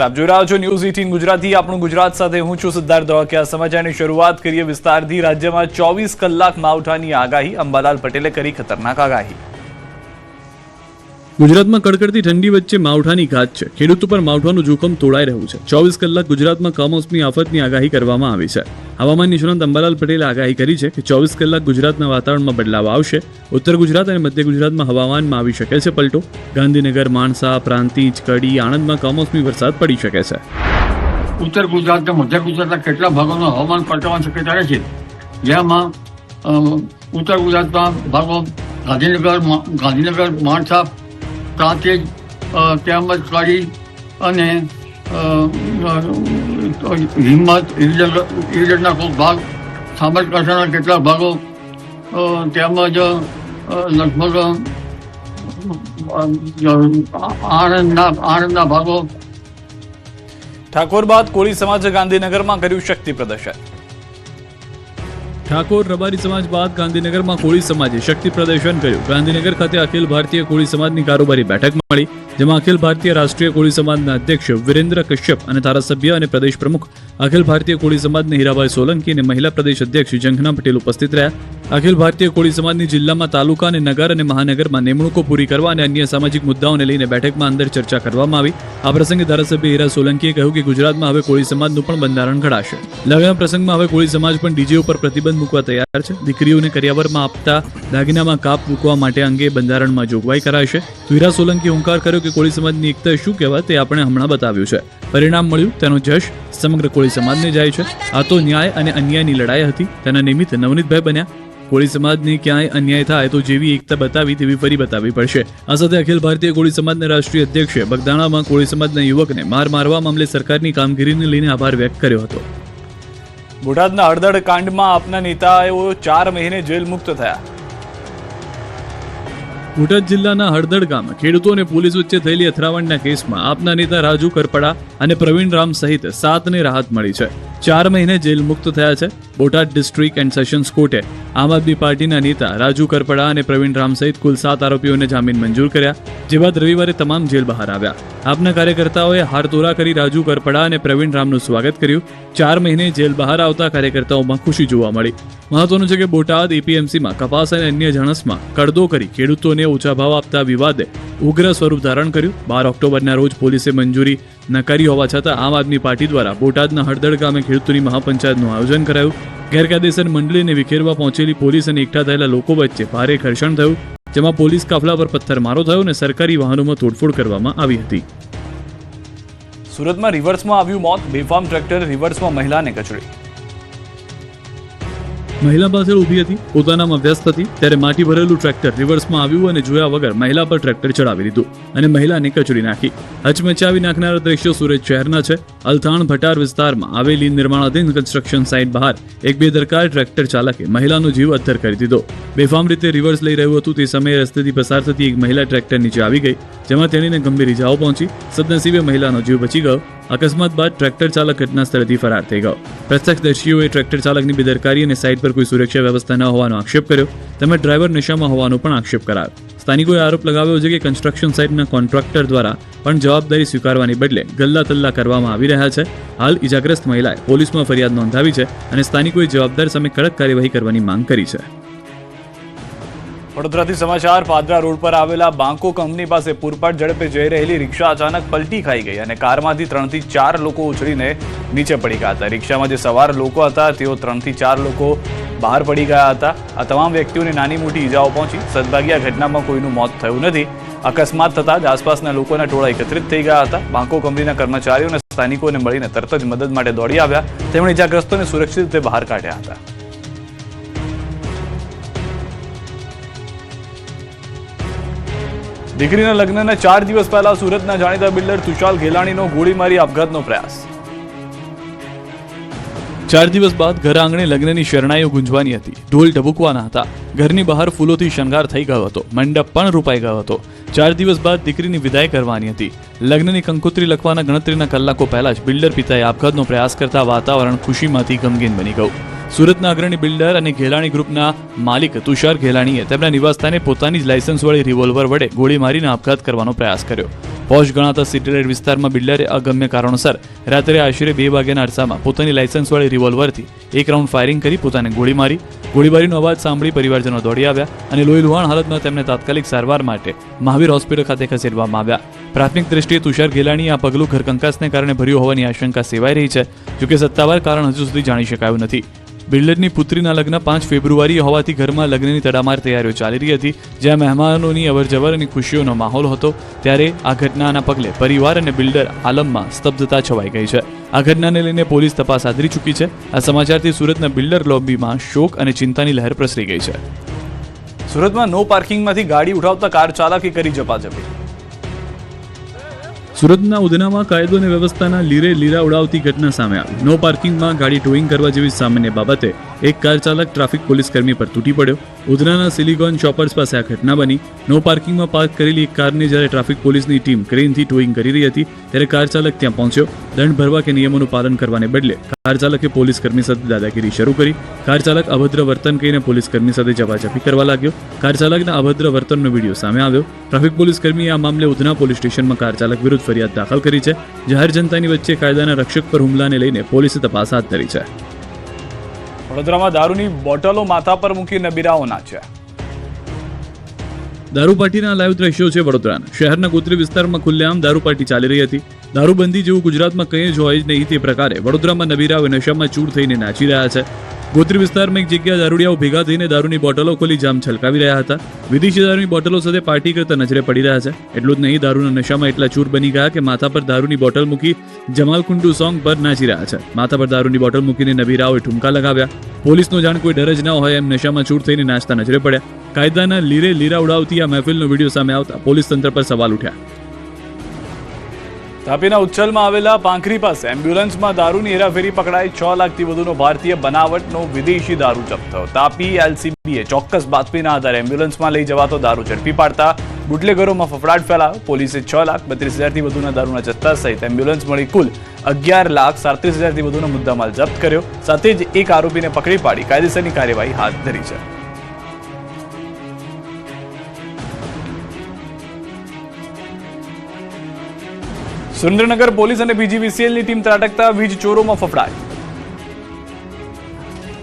આપ જોઈ રહ્યા છો ન્યૂઝ એટીન ગુજરાતી. આપણું ગુજરાત સાથે હું છું સિદ્ધાર્થ ધોળકિયા. સમાચારની શરૂઆત કરીએ વિસ્તારથી. રાજ્યમાં ચોવીસ કલાક માવઠાની આગાહી. અંબાલાલ પટેલે કરી ખતરનાક આગાહી. ગુજરાતમાં કડકડતી ઠંડી વચ્ચે માવઠાની ઘાત છે. ખેડૂતો પર માવઠાનું જોખમ તોડાઈ રહ્યું છે. ચોવીસ કલાક ગુજરાતમાં કમોસમી આફતની આગાહી કરવામાં આવી છે. હવામાન નિષ્ણાંત અંબાલાલ પટેલે આગાહી કરી છે કે ચોવીસ કલાક ગુજરાતના વાતાવરણમાં બદલાવ આવશે. ઉત્તર ગુજરાત અને મધ્ય ગુજરાતમાં હવામાનમાં આવી શકે છે પલટો. ગાંધીનગર, માણસા પ્રાંતિજ કડી આણંદમાં કમોસમી વરસાદ પડી શકે છે. ઉત્તર ગુજરાત અને મધ્ય ગુજરાતના કેટલા ભાગોમાં હવામાન પલટાવાની શક્યતા રહે છે? જેમાં ઉત્તર ગુજરાતના ભાગો ગાંધીનગર ગાંધીનગર, માણસા પ્રાંતિજ અ, તેમજ કરી અને હિંમત ઈડરના કોઈ ભાગ સાબરકાંઠાના કેટલાક ભાગો તેમજ લગભગ આણંદના આણંદના ભાગો ઠાકોર બાદ કોળી સમાજે ગાંધીનગરમાં કર્યું શક્તિ પ્રદર્શન. ઠાકોર રબારી સમાજ બાદ ગાંધીનગરમાં કોળી સમાજે શક્તિ પ્રદર્શન કર્યું. ગાંધીનગર ખાતે અખિલ ભારતીય કોળી સમાજની કારોબારી બેઠક મળી, જેમાં અખિલ ભારતીય રાષ્ટ્રીય કોળી સમાજના અધ્યક્ષ વિરેન્દ્ર કશ્યપ અને ધારાસભ્ય અને પ્રદેશ પ્રમુખ અખિલ ભારતીય કોળી સમાજના હીરાભાઈ સોલંકી અને મહિલા પ્રદેશ અધ્યક્ષ જંખના પટેલ ઉપસ્થિત રહ્યા. અખિલ ભારતીય કોળી સમાજની જિલ્લામાં તાલુકા અને નગર અને મહાનગરમાં નિમણૂકો પૂરી કરવા અને અન્ય સામાજિક મુદ્દાઓને લઈને બેઠકમાં અંદર ચર્ચા કરવામાં આવી. આ પ્રસંગે ધારાસભ્ય હીરા સોલંકીએ કહ્યું કે ગુજરાતમાં હવે કોળી સમાજનું પણ બંધારણ ઘડાશે. લગ્ન પ્રસંગમાં હવે કોળી સમાજ પણ ડીજે ઉપર પ્રતિબંધ મૂકવા તૈયાર છે. દીકરીઓને કરિયાવરમાં આપતા દાગીનામાં કાપ મૂકવા માટે અંગે બંધારણમાં જોગવાઈ કરાશે. તો હીરા સોલંકીએ હુંકાર કર્યો કે કોળી સમાજની એકતા શું કહેવાય તે આપણે હમણાં બતાવ્યું છે. પરિણામ મળ્યું તેનો જશ સમગ્ર કોળી સમાજને જાય છે. આ તો ન્યાય અને અન્યાયની લડાઈ હતી. તેના નિમિત્તે નવનીતભાઈ બન્યા. કોળી સમાજની ક્યાંય અન્યાય થાય તો જેવી એકતા બતાવી તેવી ફરી બતાવવી પડશે. આ સાથે અખિલ ભારતીય કોળી સમાજના રાષ્ટ્રીય અધ્યક્ષે બગદાણામાં કોળી સમાજના યુવકને માર મારવા મામલે સરકારની કામગીરીને લઈને આભાર વ્યક્ત કર્યો હતો. બોટાદના હળદળ કાંડમાં આપના નેતાઓ ચાર મહિને જેલ મુક્ત થયા. બોટાદ જિલ્લાના હળદડ ગામે ખેડૂતો અને પોલીસ વચ્ચે થયેલી અથડામણના કેસમાં આપના નેતા રાજુ કરપડા અને પ્રવીણ રામ સહિત સાતને રાહત મળી છે. ચાર મહિને જેલ મુક્ત થયા છે. બોટાદ ડિસ્ટ્રિક્ટ એન્ડ સેશન્સ કોર્ટે આમ આદમી પાર્ટીના નેતા રાજુ કરપડા અને પ્રવીણ રામ સહિત કુલ સાત આરોપીઓને જામીન મંજૂર કર્યા, જે બાદ રવિવારે તમામ જેલ બહાર આવ્યા. આપના કાર્યકર્તાઓએ હારતોરા કરી રાજુ કરપડા અને પ્રવીણ રામનું સ્વાગત કર્યું. ચાર મહિને જેલ બહાર આવતા કાર્યકર્તાઓમાં ખુશી જોવા મળી. મહત્વનું છે કે બોટાદ, એપીએમસીમાં કપાસ અને અન્ય જણસમાં કડદો કરી ખેડૂતોને ઓછા ભાવ આપતા વિવાદે ઉગ્ર સ્વરૂપ ધારણ કર્યું. બાર ઓક્ટોબરના રોજ પોલીસે મંજૂરી નકારી હોવા છતાં આમ આદમી પાર્ટી દ્વારા બોટાદના હળદળ ગામે ખેડૂતોની મહાપંચાયતનું આયોજન કરાયું. ગેરકાયદેસર મંડળીને વિખેરવા પહોંચેલી પોલીસ અને એકઠા થયેલા લોકો વચ્ચે ભારે ઘર્ષણ થયું, જેમાં પોલીસ કાફલા પર પથ્થરમારો થયો અને સરકારી વાહનોમાં તોડફોડ કરવામાં આવી હતી. સુરતમાં રિવર્સમાં આવ્યું મોત. બેફામ ટ્રેક્ટર રિવર્સમાં મહિલાને કચડી. મહિલા પાછળ ઊભી હતી પોતાનામાં વ્યસ્ત હતી, ત્યારે માટી ભરેલું ટ્રેક્ટર રિવર્સમાં આવ્યું અને જોયા વગર મહિલા પર ટ્રેક્ટર ચડાવી દીધું અને મહિલાને કચડી નાખી. હચમચાવી નાખનારા દ્રશ્યો સુરત શહેરના છે. અલથાણ ભટાર વિસ્તારમાં આવેલી નિર્માણાધીન કન્સ્ટ્રક્શન સાઇટ બહાર એક બેદરકાર ટ્રેક્ટર ચાલકે મહિલાનો જીવ અદ્ધર કરી દીધો. બેફામ રીતે રિવર્સ લઈ રહ્યું હતું તે સમયે રસ્તેથી પસાર થતી એક મહિલા ટ્રેક્ટર નીચે આવી ગઈ, જેમાં તેણીને ગંભીર ઇજાઓ પહોંચી. સદનસીબે મહિલાનો જીવ બચી ગયો. અકસ્માત બાદ ટ્રેક્ટર ચાલક ઘટના સ્થળેથી ફરાર થઈ ગયો. પ્રત્યક્ષદર્શીઓએ ટ્રેક્ટર ચાલકની બેદરકારી અને સાઇટ પર કોઈ સુરક્ષા વ્યવસ્થા ન હોવાનો આક્ષેપ કર્યો. તેમજ ડ્રાઈવર નશામાં હોવાનો પણ આક્ષેપ કરાયો. સ્થાનિકોએ આરોપ લગાવ્યો છે કે કન્સ્ટ્રક્શન સાઇટના કોન્ટ્રાક્ટર દ્વારા પણ જવાબદારી સ્વીકારવાની બદલે ગલ્લા તલ્લા કરવામાં આવી રહ્યા છે. હાલ ઇજાગ્રસ્ત મહિલાએ પોલીસમાં ફરિયાદ નોંધાવી છે અને સ્થાનિકોએ જવાબદાર સામે કડક કાર્યવાહી કરવાની માંગ કરી છે. વડોદરાથી સમાચાર, પાદરા રોડ પર આવેલા બાંકો કંપની પાસે પૂરપાટ ઝડપે જઈ રહેલી રિક્ષા અચાનક પલટી ખાઈ ગઈ અને કારમાંથી ત્રણથી ચાર લોકો ઉછળીને નીચે પડી ગયા હતા. રિક્ષામાં જે સવાર લોકો હતા, તેઓ ત્રણથી ચાર લોકો બહાર પડી ગયા હતા. આ તમામ વ્યક્તિઓને નાની મોટી ઈજાઓ પહોંચી. સદભાગ્ય ઘટનામાં કોઈનું મોત થયું નથી. અકસ્માત થતાં જ આસપાસના લોકોના ટોળા એકત્રિત થઈ ગયા હતા. બાંકો કંપનીના કર્મચારીઓ અને સ્થાનિકોને મળીને તરત જ મદદ માટે દોડી આવ્યા. તેમણે ઇજાગ્રસ્તોને સુરક્ષિત રીતે બહાર કાઢ્યા હતા. દીકરીના લગ્નના ચાર દિવસ પહેલા સુરતના જાણીતા બિલ્ડર તુષાલ ઘેલાણીનો ગોળી આપઘાતનો પ્રયાસ. ચાર દિવસ બાદ ઘર આંગણે લગ્નની શરણાઈઓ ગુંજવાની હતી. ઢોલ ઢબુકવાના હતા. ઘરની બહાર ફૂલોથી શણગાર થઈ ગયો હતો. મંડપ પણ રૂપાઈ ગયો હતો. ચાર દિવસ બાદ દીકરીની વિદાય કરવાની હતી. લગ્નની કંકોત્રી લખવાના ગણતરીના કલાકો પહેલા જ બિલ્ડર પિતાએ આપઘાતનો પ્રયાસ કરતા વાતાવરણ ખુશીમાંથી ગમગીન બની ગયું. સુરતના અગ્રણી બિલ્ડર અને ઘેલાણી ગ્રુપના માલિક તુષાર ઘેલાણીએ તેમના નિવાસસ્થાને પોતાની જ લાયસન્સવાળી રિવોલ્વર વડે ગોળી મારીને આપઘાત કરવાનો પ્રયાસ કર્યો. પોશ ગણાતા સિટીલાઇટ વિસ્તારમાં બિલ્ડરે અગમ્ય કારણોસર રાત્રે આશરે બે વાગ્યાના અરસામાં પોતાની લાયસન્સવાળી રિવોલ્વરથી એક રાઉન્ડ ફાયરિંગ કરી પોતાને ગોળી મારી, ગોળીબારીનો અવાજ સાંભળી પરિવારજનો દોડી આવ્યા અને લોહીલુહાણ હાલતમાં તેમને તાત્કાલિક સારવાર માટે મહાવીર હોસ્પિટલ ખાતે ખસેડવામાં આવ્યા. પ્રાથમિક દ્રષ્ટિએ તુષાર ગેલાણીએ આ પગલું ઘરકંકાસને કારણે ભર્યું હોવાની આશંકા સેવાઈ રહી છે, જોકે સત્તાવાર કારણ હજુ સુધી જાણી શકાયું નથી. બિલ્ડરની પુત્રીના લગ્ન પાંચ ફેબ્રુઆરી હોવાથી ઘરમાં લગ્નની તડામાર તૈયારીઓ ચાલી રહી હતી. જ્યાં મહેમાનોની અવરજવર અને ખુશીઓનો માહોલ હતો, ત્યારે આ ઘટનાના પગલે પરિવાર અને બિલ્ડર આલમમાં સ્તબ્ધતા છવાઈ ગઈ છે. આ ઘટનાને લઈને પોલીસ તપાસ આદરી ચૂકી છે. આ સમાચારથી સુરતના બિલ્ડર લોબીમાં શોક અને ચિંતાની લહેર પ્રસરી ગઈ છે. સુરતમાં નો પાર્કિંગમાંથી ગાડી ઉઠાવતા કાર ચાલકે કરી ઝપાઝપી. સુરતના ઉધનામાં કાયદો અને વ્યવસ્થાના લીરે લીરા ઉડાવતી ઘટના સામે આવી. નો પાર્કિંગમાં ગાડી ટોઈંગ કરવા જેવી સામાન્ય બાબતે એક કાર ચાલક ટ્રાફિક પોલીસ કર્મી પર તૂટી પડ્યો. ઉધનાના સિલિકોન ચોપર્સ પાસે આ ઘટના બની. નો પાર્કિંગમાં પાર્ક કરેલી એક કારને જ્યારે ટ્રાફિક પોલીસની ટીમ ક્રેનથી ટોઈંગ કરી રહી હતી, ત્યારે કાર ચાલક ત્યાં પહોંચ્યો. દંડ ભરવા કે નિયમોનું પાલન કરવાને બદલે કાર ચાલકે પોલીસ કર્મી સાથે દાદાગીરી શરૂ કરી. કાર ચાલક અભદ્ર વર્તન કહીને પોલીસ કર્મી સાથે ઝપાઝપી કરવા લાગ્યો. કાર ચાલકના અભદ્ર વર્તનનો વીડિયો સામે આવ્યો. ટ્રાફિક પોલીસ કર્મીએ આ મામલે ઉધના પોલીસ સ્ટેશનમાં કાર ચાલક વિરુદ્ધ ફરિયાદ દાખલ કરી છે. જાહેર જનતાની વચ્ચે કાયદાના રક્ષક પર હુમલાને લઈને પોલીસે તપાસ હાથ ધરી છે. વડોદરામાં દારૂની બોટલો માથા પર મૂકી નબીરાઓ દારૂ પાર્ટીના લાઈવ દ્રશ્યો છે વડોદરાના. શહેરના ગોત્રી વિસ્તારમાં ખુલ્લેઆમ દારૂપાટી ચાલી રહી હતી. દારૂબંધી જેવું ગુજરાતમાં કંઈ જ હોય જ નહીં તે પ્રકારે વડોદરામાં નબીરાઓ નશામાં ચૂર થઈને નાચી રહ્યા છે. ગોત્રી વિસ્તારમાં એક જગ્યા દારૂડિયાઓ ભેગા થઈને દારૂની બોટલો ખોલી જામ છલકાવી રહ્યા હતા. વિદેશી દારૂની બોટલો સાથે પાર્ટી કરતા નજરે પડી રહ્યા છે. એટલું જ નહીં, દારૂના નશામાં એટલા ચૂર બની ગયા કે માથા પર દારૂની બોટલ મૂકી જમાલ કુંડુ સોંગ પર નાચી રહ્યા છે. માથા પર દારૂની બોટલ મૂકીને નબીરાઓએ ઠુમકા લગાવ્યા. પોલીસનો જાણ કોઈ ડર જ ન હોય એમ નશામાં ચૂર થઈને નાચતા નજરે પડ્યા. કાયદાના લીરે લીરા ઉડાવતી આ મહેફિલનો વીડિયો સામે આવતા પોલીસ તંત્ર પર સવાલ ઉઠ્યા. તાપીના ઉચ્છલમાં આવેલા પાંખરી પાસે એમ્બ્યુલન્સમાં દારૂની હેરાફેરી પકડાઈ છ લાખથી વધુનો ભારતીય બનાવટનો વિદેશી દારૂ જપ્ત તાપી, એલસીબીએ ચોક્કસ બાતમીના આધારે એમ્બ્યુલન્સમાં લઈ જવાતો દારૂ ઝડપી પાડતા બુટલેગરોમાં ફફડાટ ફેલાયો. પોલીસે છ લાખ બત્રીસ હજારથી વધુના દારૂના જથ્થા સહિત એમ્બ્યુલન્સ મળી કુલ અગિયાર લાખ સાડત્રીસ હજારથી વધુનો મુદ્દામાલ જપ્ત કર્યો. સાથે જ એક આરોપીને પકડી પાડી. કાયદેસરની કાર્યવાહી હાથ ધરી છે. સુરેન્દ્રનગર પોલીસ અને બીજીવીસીએલની ટીમ ત્રાટકતા વીજ ચોરોમાં ફફડાટ.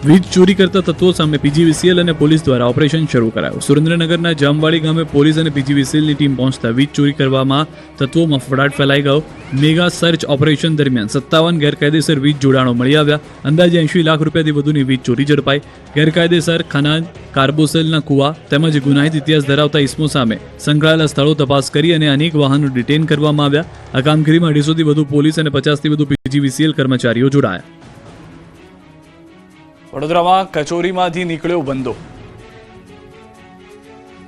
વીજ ચોરી કરતા તત્વો સામે પીજીવીસીએલ અને પોલીસ દ્વારા ઓપરેશન શરૂ કરાયું. સુરેન્દ્રનગરના જામવાડી ગામે પોલીસ અને પીજીવીસીએલની ટીમ પહોંચતા વીજ ચોરી કરવામાં તત્વોમાં ફફડાટ ફેલાઈ ગયો. મેગા સર્ચ ઓપરેશન દરમિયાન સત્તાવન ગેરકાયદેસર વીજ જોડાણો મળી આવ્યા. અંદાજે એંશી લાખ રૂપિયાથી વધુની વીજ ચોરી ઝડપાઈ. ગેરકાયદેસર ખનાજ કાર્બોસેલના કુવા તેમજ ગુનાહિત ઇતિહાસ ધરાવતા ઇસમો સામે સંકળાયેલા સ્થળો તપાસ કરી અને અનેક વાહનો ડિટેન કરવામાં આવ્યા. આ કામગીરીમાં અઢીસોથી વધુ પોલીસ અને પચાસથી વધુ પીજીવીસીએલ કર્મચારીઓ જોડાયા. વડોદરામાં કચોરીમાંથી નીકળ્યો બંદો.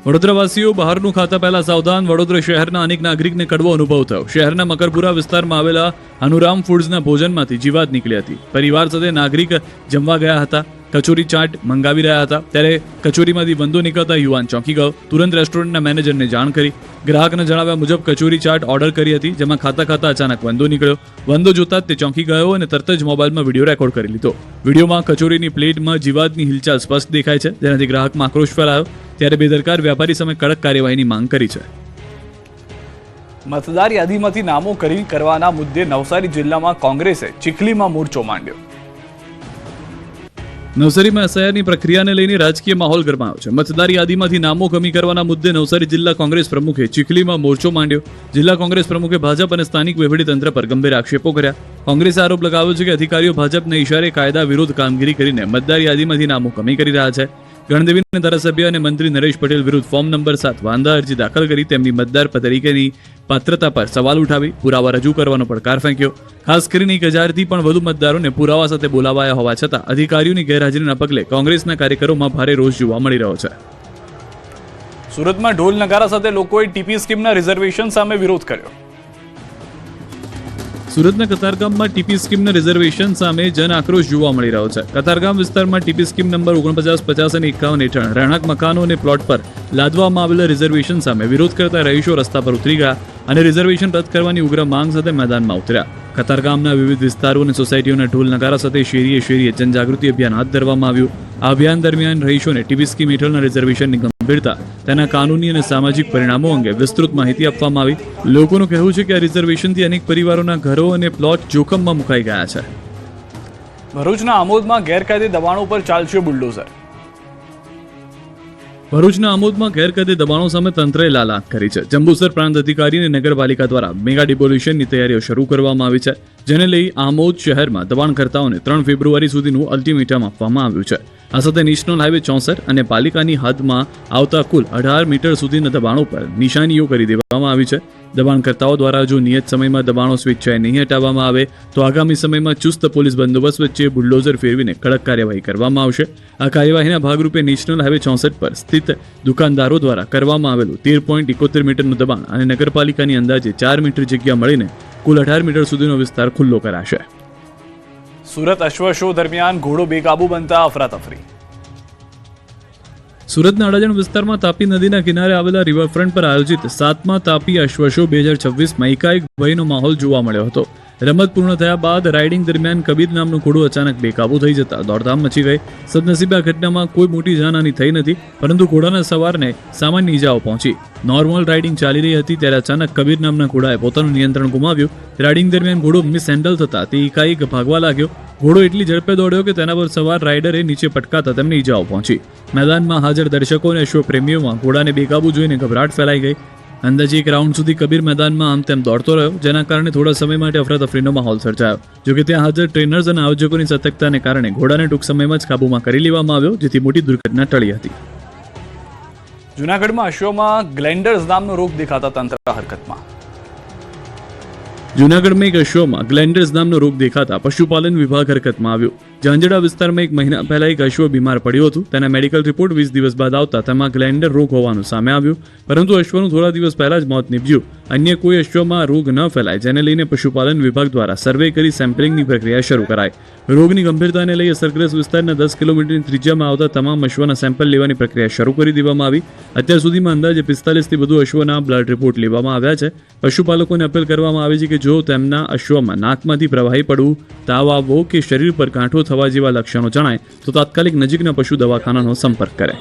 વડોદરાવાસીઓ બહારનું ખાતા પહેલા સાવધાન, વડોદરા શહેરના અનેક નાગરિકને કડવો અનુભવ થયો. શહેરના મકરપુરા વિસ્તારમાં આવેલા અનુરામ ફૂડ્સના ભોજનમાંથી જીવાત નીકળી હતી. પરિવાર સાથે નાગરિક જમવા ગયા હતા. કચોરી ચાટ મંગાવી રહ્યા હતા. ત્યારે કચોરીમાંથી વંદો નીકળતા યુવાન ચોંકી ગયો. તુરંત રેસ્ટોરન્ટના મેનેજરને જાણ કરી. ગ્રાહકને જણાવ્યા મુજબ કચોરી ચાટ ઓર્ડર કરી હતી, જેમાં ખાતા ખાતા અચાનક વંદો નીકળ્યો. વંદો જોતા તે ચોંકી ગયો અને તરત જ મોબાઈલમાં વીડિયો રેકોર્ડ કરી લીધો. વિડીયોમાં કચોરીની પ્લેટમાં જીવાતની હિલચાલ સ્પષ્ટ દેખાય છે. જેનાથી ગ્રાહકમાં આક્રોશ ફેલાયો. ત્યારે બેદરકાર વેપારી સામે કડક કાર્યવાહીની માંગ કરી છે. મતદાર યાદીમાંથી નામો કરી કરવાના મુદ્દે નવસારી જિલ્લામાં કોંગ્રેસે ચીખલીમાં મોરચો માંડ્યો. નવસારીમાં એસઆઈઆરની પ્રક્રિયાને લઈને રાજકીય માહોલ ગરમાયો છે. મતદાર યાદીમાંથી નામો કમી કરવાના મુદ્દે નવસારી જિલ્લા કોંગ્રેસ પ્રમુખે ચીખલીમાં મોરચો માંડ્યો. જિલ્લા કોંગ્રેસ પ્રમુખે ભાજપ અને સ્થાનિક વહીવટીતંત્ર પર ગંભીર આક્ષેપો કર્યા. કોંગ્રેસે આરોપ લગાવ્યો છે કે અધિકારીઓ ભાજપને ઇશારે કાયદા વિરુદ્ધ કામગીરી કરીને મતદાર યાદીમાંથી નામો કમી કરી રહ્યા છે. ગણદેવીના ધારાસભ્ય અને મંત્રી નરેશ પટેલ વિરુદ્ધ ફોર્મ નંબર સાત વાંધા અરજી દાખલ કરી તેમની મતદાર તરીકેની પાત્રતા પર સવાલ ઉઠાવી પુરાવા રજૂ કરવાનો પડકાર ફેંક્યો. ખાસ કરીને એક હજારથી પણ વધુ મતદારોને પુરાવા સાથે બોલાવાયા હોવા છતાં અધિકારીઓની ગેરહાજરીના પગલે કોંગ્રેસના કાર્યકરોમાં ભારે રોષ જોવા મળી રહ્યો છે. સુરતમાં ઢોલ નગારા સાથે લોકોએ ટીપી સ્કીમના રિઝર્વેશન સામે વિરોધ કર્યો. સુરતના કતારગામમાં ટીપી સ્કીમના રિઝર્વેશન સામે જન આક્રોશ જોવા મળી રહ્યો છે. કતારગામ વિસ્તારમાં ટીપી સ્કીમ નંબર ઓગણપચાસ, પચાસ અને એકાવન હેઠળ રહેણાંક મકાનો અને પ્લોટ પર લાદવામાં આવેલા રિઝર્વેશન સામે વિરોધ કરતા રહીશો રસ્તા પર ઉતરી ગયા. અને રિઝર્વેશન રદ કરવાની ઉગ્ર માંગ સાથે મેદાનમાં ઉતર્યા. કતારગામના વિવિધ વિસ્તારો અને સોસાયટીઓના ઢોલ નગારા સાથે શેરીએ શેરીએ જનજાગૃતિ અભિયાન હાથ ધરવામાં આવ્યું. આ અભિયાન દરમિયાન રહીશોને ટીવી સ્કીમ હેઠળના રિઝર્વેશનની ગંભીરતા, તેના કાનૂની અને સામાજિક પરિણામો અંગે વિસ્તૃત માહિતી આપવામાં આવી. લોકોનું કહેવું છે કે આ રિઝર્વેશનથી અનેક પરિવારોના ઘરો અને પ્લોટ જોખમમાં મુકાઈ ગયા છે. ભરૂચના આમોદમાં ગેરકાયદે દબાણો પર ચાલશે બુલડોઝર. ભરૂચના આમોદમાં ગેરકાયદે દબાણો સામે તંત્રએ લાલાત કરી છે. જંબુસર પ્રાંત અધિકારી અને નગરપાલિકા દ્વારા મેગા ડિબોલ્યુશનની તૈયારીઓ શરૂ કરવામાં આવી છે, જેને લઈ આમોદ શહેરમાં દબાણકર્તાઓને ત્રણ ફેબ્રુઆરી સુધીનું અલ્ટિમેટમ આપવામાં આવ્યું છે. આ સાથે નેશનલ હાઈવે ચોસઠ અને પાલિકાની હદમાં આવતા કુલ અઢાર મીટર સુધીના દબાણો પર નિશાનીઓ કરી દેવામાં આવી છે. દબાણકર્તાઓ દ્વારા જો નિયત સમયમાં દબાણો સ્વેચ્છાએ નહીં હટાવવામાં આવે, તો આગામી સમયમાં ચુસ્ત પોલીસ બંદોબસ્ત વચ્ચે બુલડોઝર ફેરવીને કડક કાર્યવાહી કરવામાં આવશે. આ કાર્યવાહીના ભાગરૂપે નેશનલ હાઈવે ચોસઠ પર સ્થિત દુકાનદારો દ્વારા કરવામાં આવેલું તેર પોઈન્ટ એકોતેર મીટરનું દબાણ અને નગરપાલિકાની અંદાજે ચાર મીટર જગ્યા મળીને કુલ અઢાર મીટર સુધીનો વિસ્તાર ખુલ્લો કરાશે. સુરત અશ્વ શો દરમિયાન ઘોડો બેકાબુ બનતા અફરાતફરી. સુરતના અડાજણ વિસ્તારમાં તાપી નદીના કિનારે આવેલા રિવરફ્રન્ટ પર આયોજિત સાતમા તાપી અશ્વશો બે હજાર છવ્વીસમાં એકાએક ભયનો માહોલ જોવા મળ્યો હતો. રમત પૂર્ણ થયા બાદ રાઇડિંગ દરમિયાન કબીર નામનું ઘોડું અચાનક બેકાબુ થઈ જતા દોડધામ મચી ગઈ. સદનસીબે આ ઘટનામાં કોઈ મોટી જાનહાની થઈ નથી, પરંતુ ઘોડાના સવારને સામાન્ય ઇજાઓ પહોંચી. નોર્મલ રાઇડિંગ ચાલી રહી હતી ત્યારે અચાનક કબીર નામના ઘોડાએ પોતાનું નિયંત્રણ ગુમાવ્યું. રાઇડિંગ દરમિયાન ઘોડો મિસ હેન્ડલ થતા તે એકાએક ભાગવા લાગ્યો. ઘોડો એટલી ઝડપે દોડ્યો કે તેના પર સવાર રાઇડરે નીચે પટકાતા તેમને ઈજાઓ પહોંચી. મેદાનમાં હાજર દર્શકો અને અશ્વપ્રેમીઓમાં ઘોડાને બેકાબુ જોઈને ગભરાટ ફેલાઈ ગઈ. અંદાજે એક રાઉન્ડ સુધી કબીર મેદાનમાં આમ તેમ દોડતો રહ્યો, જેના કારણે થોડા સમય માટે અફરાતફરીનો માહોલ સર્જાયો. જોકે ત્યાં હાજર ટ્રેનર્સ અને આયોજકોની સતર્કતાને કારણે ઘોડાને ટૂંક સમયમાં જ કાબૂમાં કરી લેવામાં આવ્યો, જેથી મોટી દુર્ઘટના ટળી હતી. જૂનાગઢમાં અશ્વમાં ગ્લેન્ડર્સ નામનો રોગ દેખાતા તંત્ર હરકતમાં. જૂનાગઢમાં એક અશ્વમાં ગ્લેન્ડર્સ નામનો રોગ દેખાતા પશુપાલન વિભાગ હરકતમાં આવ્યો. ઝાંઝડા વિસ્તારમાં એક મહિના પહેલા એક અશ્વ બીમાર પડ્યું હતું. તેના મેડિકલ રિપોર્ટ વીસ દિવસ બાદ આવતા તેમાં ગ્લેન્ડર રોગ હોવાનું સામે આવ્યું. પરંતુ અશ્વનું થોડા દિવસ પહેલા જ મોત નીપજ્યું. અન્ય કોઈ અશ્વમાં રોગ ન ફેલાય, જેને લઈને પશુપાલન વિભાગ દ્વારા સર્વે કરી સેમ્પલિંગની પ્રક્રિયા શરૂ કરાઈ. રોગની ગંભીરતાને લઈ અસરગ્રસ્ત વિસ્તારના દસ કિલોમીટરની ત્રિજ્યામાં આવતા તમામ અશ્વના સેમ્પલ લેવાની પ્રક્રિયા શરૂ કરી દેવામાં આવી. અત્યાર સુધીમાં અંદાજે પિસ્તાલીસથી વધુ અશ્વના બ્લડ રિપોર્ટ લેવામાં આવ્યા છે. પશુપાલકોને અપીલ કરવામાં આવી છે કે જો તેમના અશ્વમાં નાકમાંથી પ્રવાહી પડવું, તાવ આવવો કે શરીર પર ગાંઠો થવા જેવા લક્ષણો જણાય તો તાત્કાલિક નજીકના પશુ દવાખાનાનો સંપર્ક કરે.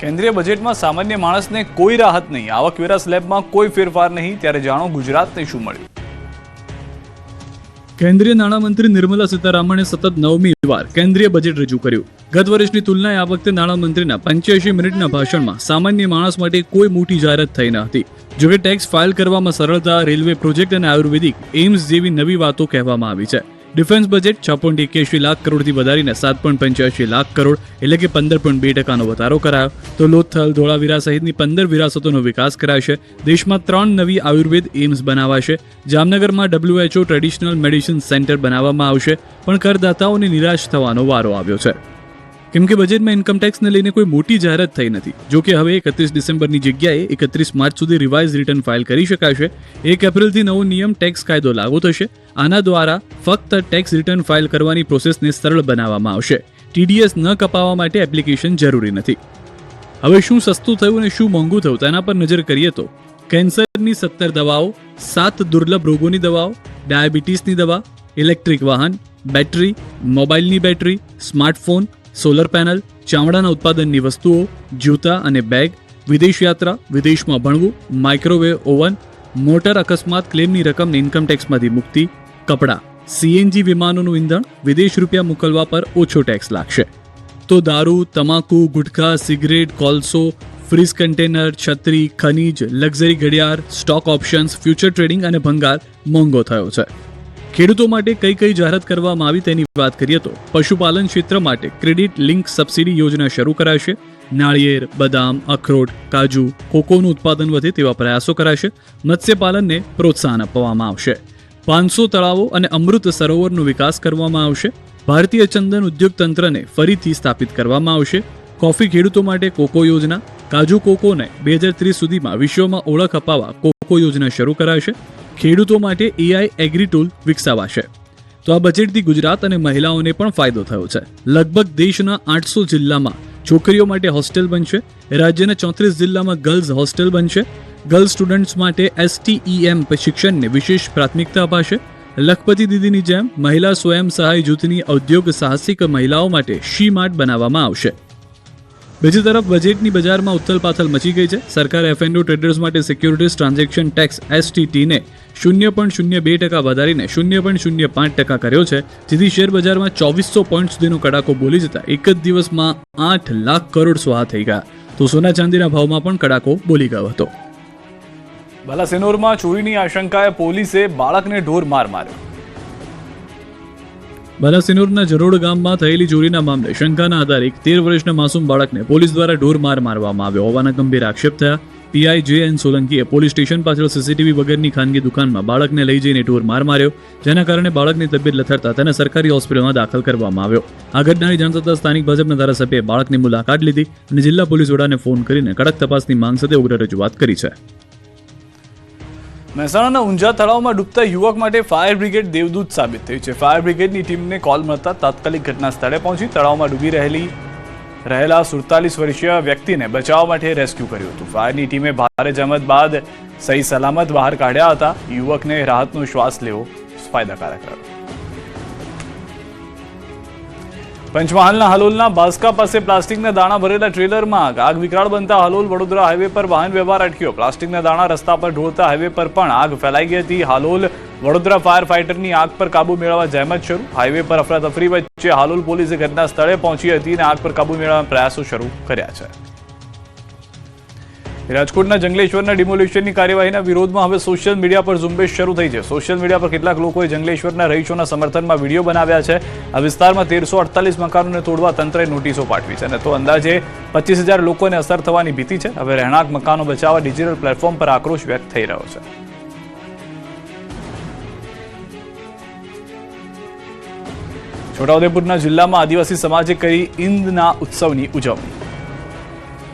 કેન્દ્રીય બજેટમાં સામાન્ય માણસને કોઈ રાહત નહીં. આવકવેરા સ્લેબમાં કોઈ ફેરફાર નહીં. ત્યારે જાણો ગુજરાતને શું મળ્યું કેન્દ્રીય નાણામંત્રી નિર્મલા સીતારામણે સતત નવમી વાર કેન્દ્રીય બજેટ રજૂ કર્યું. ગત વર્ષની તુલનાએ આ વખતે નાણામંત્રીના પંચ્યાસી મિનિટના ભાષણમાં સામાન્ય માણસ માટે કોઈ મોટી જાહેરાત થઈ ન હતી. જોકે ટેક્સ ફાઇલ કરવામાં સરળતા રેલવે પ્રોજેક્ટ અને આયુર્વેદિક એમ્સ જેવી નવી વાતો કહેવામાં આવી છે. ડિફેન્સ બજેટ છ પોઈન્ટ એક્યાસી લાખ કરોડથી વધારીને સાત પોઈન્ટ પંચ્યાસી લાખ કરોડ, એટલે કે પંદર પોઈન્ટ બે ટકાનો વધારો કરાયો. તો લોથલ, ધોળાવીરા સહિતની પંદર વિરાસતોનો વિકાસ કરાશે. દેશમાં ત્રણ નવી આયુર્વેદ એમ્સ બનાવાશે. જામનગરમાં ડબ્લ્યુએચઓ ટ્રેડિશનલ મેડિસિન સેન્ટર બનાવવામાં આવશે. પણ કરદાતાઓને નિરાશ થવાનો વારો આવ્યો છે. કેમ કે બજેટમાં ઇન્કમ ટેક્સને લઈને કોઈ મોટી જાહેરાત થઈ નથી. જો કે હવે એકત્રીસ ડિસેમ્બરની જગ્યાએ એકત્રીસ માર્ચ સુધી રિવાઇઝ રિટર્ન ફાઇલ કરી શકાશે. એક એપ્રિલથી નવો નિયમ ટેક્સ કાયદો લાગુ થશે. આના દ્વારા ફક્ત ટેક્સ રિટર્ન ફાઇલ કરવાની પ્રોસેસને સરળ બનાવવામાં આવશે. ટીડીએસ ન કપાવવા માટે એપ્લિકેશન જરૂરી નથી. હવે શું સસ્તું થયું અને શું મોંઘું થયું તેના પર નજર કરીએ તો કેન્સરની સત્તર દવાઓ, સાત દુર્લભ રોગોની દવાઓ, ડાયાબિટીસની દવા, ઇલેક્ટ્રિક વાહન, બેટરી, મોબાઈલની બેટરી, સ્માર્ટફોન સોલર પેનલ, ચામડાના ઉત્પાદનની વસ્તુઓ, જૂતા અને બેગ, વિદેશ યાત્રા, વિદેશમાં ભણવું, માઇક્રોવેવ ઓવન, મોટર અકસ્માત ક્લેમની રકમને ઇન્કમ ટેક્સમાંથી મુક્તિ, કપડાં સીએનજી વિમાનોનું ઇંધણ વિદેશ રૂપિયા મોકલવા પર ઓછો ટેક્સ લાગશે. તો દારૂ, તમાકુ, ગુટખા, સિગરેટ, કોલસો, ફ્રીઝ કન્ટેનર, છત્રી, ખનીજ, લક્ઝરી ઘડિયાળ, સ્ટોક ઓપ્શન્સ, ફ્યુચર ટ્રેડિંગ અને ભંગાર મોંઘો થયો છે. ખેડૂતો માટે કઈ કઈ જાહેરાત કરવામાં આવી તેની વાત કરીએ તો પશુપાલન ક્ષેત્ર માટે ક્રેડિટ લિંક સબસિડી યોજના શરૂ કરાશે. નાળિયેર, બદામ, અખરોટ, કાજુ, કોકોનું ઉત્પાદન વધે તેવા પ્રયાસો કરાશે. મત્સ્યપાલનને પ્રોત્સાહન આપવામાં આવશે. પાંચસો તળાવો અને અમૃત સરોવરનો વિકાસ કરવામાં આવશે. ભારતીય ચંદન ઉદ્યોગ તંત્રને ફરીથી સ્થાપિત કરવામાં આવશે. કોફી ખેડૂતો માટે કોકો યોજના, કાજુ કોકોને બે હજાર ત્રીસ સુધીમાં વિશ્વમાં ઓળખ અપાવવા કોકો યોજના શરૂ કરાશે. ખેડૂતો માટે એઆઈ એગ્રી ટૂલ વિકસાવાશે. તો આ બજેટથી ગુજરાત અને મહિલાઓને પણ ફાયદો થયો છે. લગભગ દેશના આઠસો જિલ્લામાં છોકરીઓ માટે હોસ્ટેલ બનશે, રાજ્યના ચોત્રીસ જિલ્લામાં ગર્લ્સ હોસ્ટેલ બનશે, ગર્લ્સ સ્ટુડન્ટ્સ માટે એસટીઈએમ શિક્ષણને વિશેષ પ્રાથમિકતા અપાશે. લખપતિ દીદીની જેમ મહિલા સ્વયં સહાય જૂથની ઔદ્યોગ સાહસિક મહિલાઓ માટે શી માર્ટ બનાવવામાં આવશે. બીજી તરફ બજેટની બજારમાં ઉથલપાથલ મચી ગઈ છે. સરકારે એફએનડો ટ્રેડર્સ માટે સિક્યુરિટીઝ ટ્રાન્ઝેક્શન ટેક્સ એસટીટીને શૂન્ય પોઈન્ટ શૂન્ય બે ટકા વધારીને શૂન્ય પોઈન્ટ શૂન્ય પાંચ ટકા કર્યો છે, જેથી શેર બજારમાં ચોવીસો પોઈન્ટ સુધીનો કડાકો બોલી જતા એક જ દિવસમાં આઠ લાખ કરોડ સ્વાહા થઈ ગયા. તો સોના ચાંદીના ભાવમાં પણ કડાકો બોલી ગયો હતો. બાલાસિનોરમાં ચોરીની આશંકાએ પોલીસે બાળકને ઢોર માર માર્યો. બાલાસિનોરના જરોડ ગામમાં થયેલી ચોરીના મામલે શંકાના આધારે એક તેર વર્ષના માસૂમ બાળકને પોલીસ દ્વારા ઢોર માર મારવામાં આવ્યો હોવાના ગંભીર આક્ષેપ થયા. પીઆઈ જે એન સોલંકીએ પોલીસ સ્ટેશન પાછળ સીસીટીવી વગરની ખાનગી દુકાનમાં બાળકને લઈ જઈને ઢોર માર માર્યો, જેના કારણે બાળકની તબિયત લથડતા તેને સરકારી હોસ્પિટલમાં દાખલ કરવામાં આવ્યો. આ ઘટનાની જાણ થતાં સ્થાનિક ભાજપના ધારાસભ્યએ બાળકની મુલાકાત લીધી અને જિલ્લા પોલીસ વડાને ફોન કરીને કડક તપાસની માંગ સાથે ઉગ્ર રજૂઆત કરી છે. મહેસાણાના ઊંઝા તળાવમાં ડૂબતા યુવક માટે ફાયર બ્રિગેડ દેવદૂત સાબિત થયું છે. ફાયર બ્રિગેડની ટીમને કોલ મળતા તાત્કાલિક ઘટના સ્થળે પહોંચી તળાવમાં ડૂબી રહેલી રહેલા સુડતાલીસ વર્ષીય વ્યક્તિને બચાવવા માટે રેસ્ક્યુ કર્યું હતું. ફાયરની ટીમે ભારે જહેમત બાદ સહી સલામત બહાર કાઢ્યા હતા. યુવકને રાહતનો શ્વાસ લેવો ફાયદાકારક રહ્યો. પંચમહાલના હલોલના બાસ્કા પાસે પ્લાસ્ટિકના દાણા ભરેલા ટ્રેલરમાં આગ. આગ વિકરાળ બનતા હલોલ વડોદરા હાઈવે પર વાહન વ્યવહાર અટક્યો. પ્લાસ્ટિકના દાણા રસ્તા પર ઢોળતા હાઈવે પર પણ આગ ફેલાઈ ગઈ હતી. હાલોલ વડોદરા ફાયર ફાઈટરની આગ પર કાબુ મેળવવા જહેમત શરૂ. હાઈવે પર અફરાતફરી વચ્ચે હાલોલ પોલીસે ઘટના સ્થળે પહોંચી હતી અને આગ પર કાબુ મેળવવાના પ્રયાસો શરૂ કર્યા છે. રાજકોટના જંગલેશ્વરના ડિમોલિશનની કાર્યવાહીના વિરોધમાં હવે સોશિયલ મીડિયા પર ઝુંબેશ શરૂ થઈ છે. સોશિયલ મીડિયા પર કેટલાક લોકોએ જંગલેશ્વરના રહીશોના સમર્થનમાં વીડિયો બનાવ્યા છે. આ વિસ્તારમાં તેરસો અડતાલીસ મકાનોને તોડવા તંત્રએ નોટિસો પાઠવી છે. અને તો અંદાજે પચીસ હજાર લોકોને અસર થવાની ભીતિ છે. હવે રહેણાંક મકાનો બચાવવા ડિજિટલ પ્લેટફોર્મ પર આક્રોશ વ્યક્ત થઈ રહ્યો છે. છોટાઉદેપુરના જિલ્લામાં આદિવાસી સમાજે કરી ઈંદના ઉત્સવની ઉજવણી.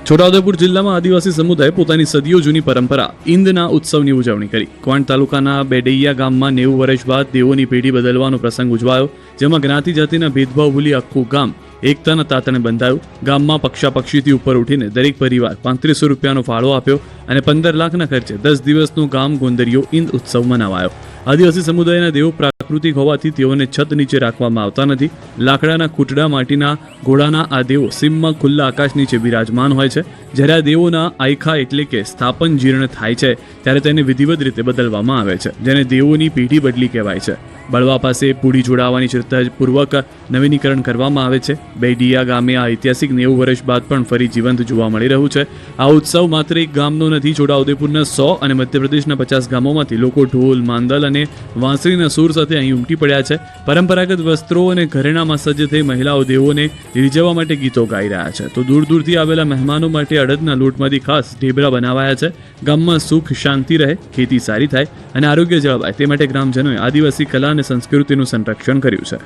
છોટાઉદેપુર જિલ્લામાં આદિવાસી સમુદાય પોતાની સદીઓ જૂની પરંપરા, ઈંદના ઉત્સવની ઉજવણી કરી. ક્વાંટ તાલુકાના બેડૈયા ગામમાં નેવું વર્ષ બાદ દેવોની પેઢી બદલવાનો પ્રસંગ ઉજવાયો, જેમાં જ્ઞાતિ જાતિના ભેદભાવ ભૂલી આખું ગામ એકતાના તાતણે બંધાયું. ગામમાં પક્ષાપક્ષીથી ઉપર ઉઠીને દરેક પરિવાર પાંત્રીસો રૂપિયાનો ફાળો આપ્યો અને પંદર લાખના ખર્ચે દસ દિવસનો ગામ ગોંદરીયો ઈંદ ઉત્સવ મનાવાયો. આદિવાસી સમુદાયના દેવો પ્રાકૃતિક હોવાથી તેઓને છત નીચે રાખવામાં આવતા નથી. લાકડાના ખૂટડા માટીના ઘોડાના આ દેવો સીમમાં ખુલ્લા આકાશ નીચે બિરાજમાન હોય છે. જ્યારે આ દેવોના આયખા એટલે કે સ્થાપન જીર્ણ થાય છે, ત્યારે તેને વિધિવત રીતે બદલવામાં આવે છે, જેને દેવોની પેઢી બદલી કહેવાય છે. બળવા પાસે પૂડી જોડાવાની શ્રદ્ધાપૂર્વક નવીનીકરણ કરવામાં આવે છે. બેડિયા ગામે આ ઐતિહાસિક નેવું વર્ષ બાદ પણ ફરી જીવંત જોવા મળી રહ્યું છે. આ ઉત્સવ માત્ર એક ગામનો નથી છોટાઉદેપુરના સો અને મધ્યપ્રદેશના પચાસ ગામોમાંથી લોકો ઢોલ, માંદલ અને વાંસળીના સૂર સાથે અહીં ઉમટી પડ્યા છે. પરંપરાગત વસ્ત્રો અને ઘરેણામાં સજ્જ થઈ મહિલાઓ દેવોને રીઝવવા માટે ગીતો ગાઈ રહ્યા છે. તો દૂર દૂરથી આવેલા મહેમાનો માટે અડદના લોટમાંથી ખાસ ઢેબરા બનાવાયા છે. ગામમાં સુખ, શાંતિ રહે, ખેતી સારી થાય અને આરોગ્ય જળવાય. તે માટે ગ્રામજનોએ આદિવાસી કલા અને સંસ્કૃતિનું સંરક્ષણ કર્યું છે.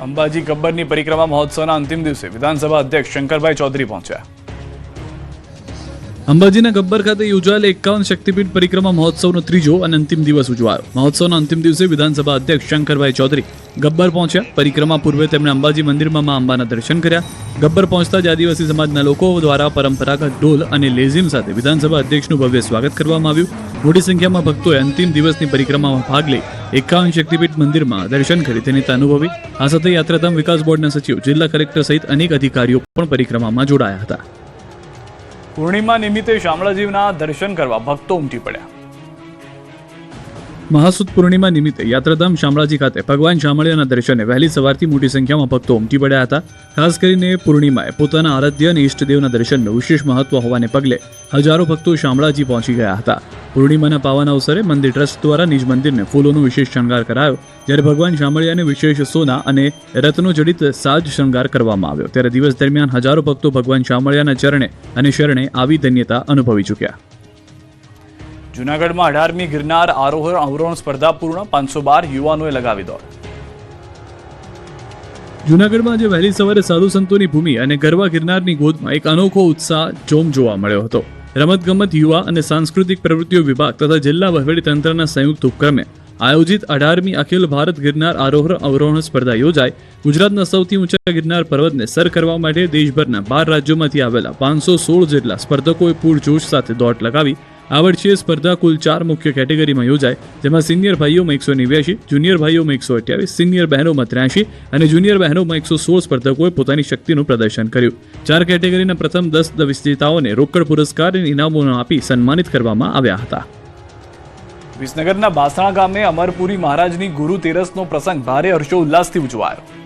અંબાજી ગબ્બરની પરિક્રમા મહોત્સવના અંતિમ દિવસે વિધાનસભા અધ્યક્ષ શંકરભાઈ ચૌધરી પહોંચ્યા. અંબાજીના ગબ્બર ખાતે યોજાયેલ એકાવન શક્તિપીઠ પરિક્રમા મહોત્સવનો ત્રીજો અને અંતિમ દિવસ ઉજવાયો. મહોત્સવના અંતિમ દિવસે વિધાનસભા અધ્યક્ષ શંકરભાઈ ચૌધરી ગબ્બર પહોંચ્યા. પરિક્રમા પૂર્વે તેમણે અંબાજી મંદિરમાં મા અંબાના દર્શન કર્યા. ગબ્બર પહોંચતા જ આદિવાસી સમાજના લોકો દ્વારા પરંપરાગત ઢોલ અને લેઝિમ સાથે વિધાનસભા અધ્યક્ષનું ભવ્ય સ્વાગત કરવામાં આવ્યું. મોટી સંખ્યામાં ભક્તોએ અંતિમ દિવસની પરિક્રમામાં ભાગ લઈ એકાવન શક્તિપીઠ મંદિરમાં દર્શન કરી તેની અનુભવી. આ સાથે યાત્રાધામ વિકાસ બોર્ડના સચિવ, જિલ્લા કલેક્ટર સહિત અનેક અધિકારીઓ પણ પરિક્રમામાં જોડાયા હતા. પૂર્ણિમા નિમિત્તે શામળાજીના દર્શન કરવા ભક્તો ઉમટી પડ્યા. મહાસુદ પૂર્ણિમા નિમિત્તે યાત્રાધામ શામળાજી ખાતે ભગવાન શામળિયાના દર્શને વહેલી સવારથી મોટી સંખ્યામાં ભક્તો ઉમટી પડ્યા હતા. ખાસ કરીને પૂર્ણિમાએ પોતાના આરાધ્ય અને ઇષ્ટદેવના દર્શનનું વિશેષ મહત્વ હોવાને પગલે હજારો ભક્તો શામળાજી પહોંચી ગયા હતા. પૂર્ણિમાના પાવન અવસરે મંદિર ટ્રસ્ટ દ્વારા નિજ મંદિરને ફૂલોનો વિશેષ શણગાર કરાયો. જ્યારે ભગવાન શામળિયાને વિશેષ સોના અને રત્નો જડિત સાજ શણગાર કરવામાં આવ્યો. ત્યારે દિવસ દરમિયાન હજારો ભક્તો ભગવાન શામળિયાના ચરણે અને શરણે આવી ધન્યતા અનુભવી ચૂક્યા. જૂનાગઢમાં અઢારમી ગિરનાર આરોહણ અવરોહણ સ્પર્ધા પૂર્ણ, પાંચસો બાર યુવાનોએ લગાવી દોડ. જૂનાગઢમાં આજે વહેલી સવારે સાધુ સંતોની ભૂમિ અને ગરવા ગિરનારની ગોદમાં એક અનોખો ઉત્સાહ જોમ જોવા મળ્યો હતો. રમતગમત, યુવા અને સાંસ્કૃતિક પ્રવૃત્તિઓ વિભાગ તથા જિલ્લા તંત્રના સંયુક્ત ઉપક્રમે આયોજિત અઢારમી અખિલ ભારત ગિરનાર આરોહણ અવરોહણ સ્પર્ધા યોજાઈ. ગુજરાતના સૌથી ઊંચા ગિરનાર પર્વતને સર કરવા માટે દેશભરના બાર રાજ્યોમાંથી આવેલા પાંચસો સોળ જેટલા સ્પર્ધકોએ પૂરજોશ સાથે દોડ લગાવી. આ વર્ષીય સ્પર્ધા કુલ ચાર મુખ્ય કેટેગરીમાં યોજાય. જેમાં સિનિયર ભાઈઓમાં એકસો નેવ્યાસી જુનિયર ભાઈઓમાં એકસો અઠ્યાવીસ, સિનિયર બહેનોમાં ત્ર્યાસી અને જુનિયર બહેનોમાં એકસો સોળ સ્પર્ધકોએ પોતાની શક્તિનું પ્રદર્શન કર્યું. ચાર કેટેગરીના પ્રથમ દસ વિજેતાઓને રોકડ પુરસ્કાર અને ઇનામો આપી સન્માનિત કરવામાં આવ્યા હતા. વિસનગરના બાસણા ગામે અમરપુરી મહારાજની ગુરુ તેરસનો પ્રસંગ ભારે હર્ષોલ્લાસથી ઉજવાયો.